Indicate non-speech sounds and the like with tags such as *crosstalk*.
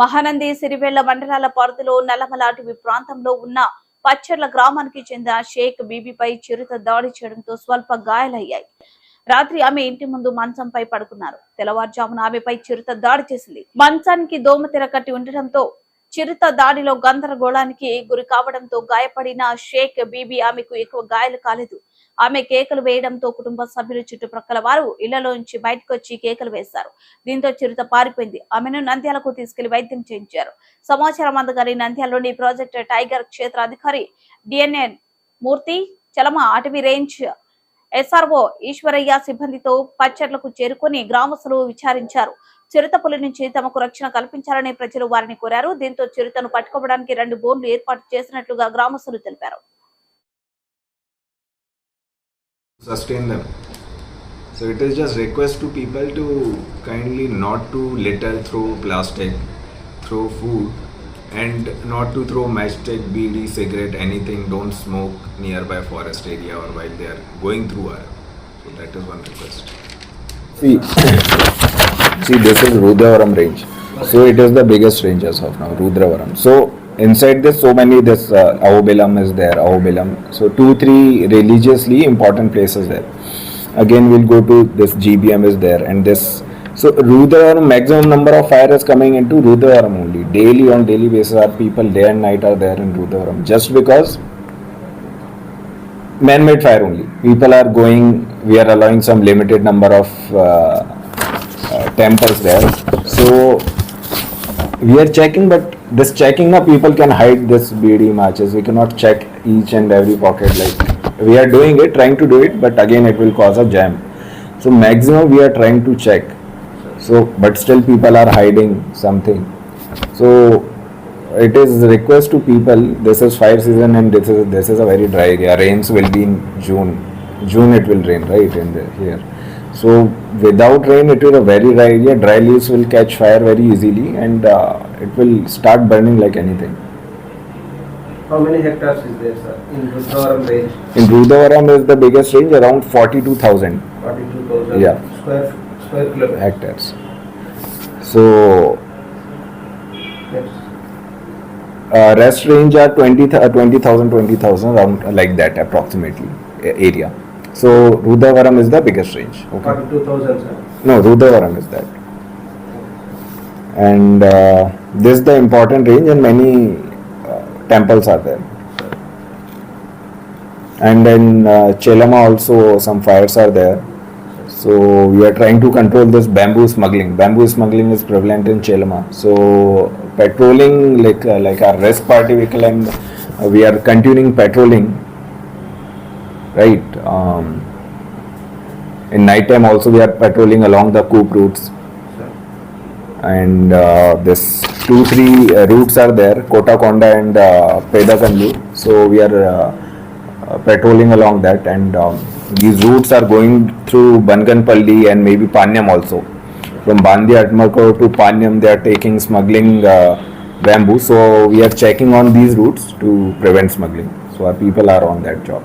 మహానంది సిరివేళ్ళ మండలాల పరిధిలో నల్లమల అటవీ ప్రాంతంలో ఉన్న పచ్చర్ల గ్రామానికి చెందిన షేక్ బీబీపై చిరుత దాడి చేయడంతో స్వల్ప గాయాలయ్యాయి. రాత్రి ఆమె ఇంటి ముందు మంచంపై పడుకున్నారు. తెల్లవారుజామున ఆమెపై చిరుత దాడి చేసింది. మంచానికి దోమతెర కట్టి ఉండటంతో చిరుత దాడిలో గందరగోళానికి గురి కావడంతో గాయపడిన షేక్ బీబీ ఆమెకు ఎక్కువ గాయాలు కాలేదు. ఆమె కేకలు వేయడంతో కుటుంబ సభ్యులు చుట్టుప్రక్కల వారు ఇళ్ళలోంచి బయటకు వచ్చి కేకలు వేశారు. దీంతో చిరుత పారిపోయింది. ఆమెను నంద్యాలకు తీసుకెళ్ళి వైద్యం చేయించారు. సమాచారం అందగానే నంద్యాలలోని ప్రాజెక్ట్ టైగర్ క్షేత్ర అధికారి డిఎన్ఏ మూర్తి చలమ అటవీ రేంజ్ ఎస్ఆర్ఓ ఈశ్వరయ్య సిబ్బందితో పచ్చర్లకు చేరుకుని గ్రామస్తులు విచారించారు. చిరుత పులి నుంచి తమకు రక్షణ కల్పించాలని ప్రజలు వారిని కోరారు. దీంతో చిరుతను పట్టుకోవడానికి రెండు బోన్లు ఏర్పాటు చేసినట్లుగా గ్రామస్తులు తెలిపారు. Sustain them. So it is just request to people to kindly not to litter, throw plastic, throw food, and not to throw matchstick, BD, cigarette, anything. Don't smoke nearby forest area or while they are going through our. So that is one request. See, *laughs* see, this is Rudravaram range. So it is the biggest range as of now, Rudravaram. So inside this, so many this uh, is there, Ahobilam. So two, three religiously important places there. Again, we'll go to this GBM is there, and this. So Rudravaram, maximum number of fire is coming into Rudravaram only. Daily on daily basis, are people day and night are there in Rudravaram just because man-made fire only. People are going. We are allowing some limited number of uh, uh, temples there. So we are checking, but this checking now people can hide this BD matches. We cannot check each and every pocket. Like we are doing it, trying to do it, but again it will cause a jam. So maximum we are trying to check. So but still people are hiding something. So it is request to people this is fire season and this is this is a very dry area rains will be in june june it will rain right in the, here so without rain it is a very dry area dry leaves will catch fire very easily and uh, it will start burning like anything How many hectares is there, sir, in Rudravaram range? in Rudavaram is the biggest range around 42000 Forty-two thousand Yeah. square square kilometer. hectares so Yes. uh, rest range are 20 th- uh, 20000 20000 around like that approximately area so Rudavaram is the biggest range okay Forty-two thousand, sir. No, Rudavaram is that. And uh, this is the important range, and many uh, temples are there. And then uh, Chelama also some fires are there. So we are trying to control this bamboo smuggling. Bamboo smuggling is prevalent in Chelama. So patrolling like uh, like our rest party vehicle and uh, we are continuing patrolling. Right. Um, in night time also we are patrolling along the coop routes. And uh, this two three uh, routes are there Kotakonda and uh, Pedakandu so we are uh, uh, patrolling along that and um, these routes are going through Banganpalli and maybe Panyam also. From Bandi Atmako to Panyam they are taking smuggling uh, bamboo. So we are checking on these routes to prevent smuggling. So our people are on that job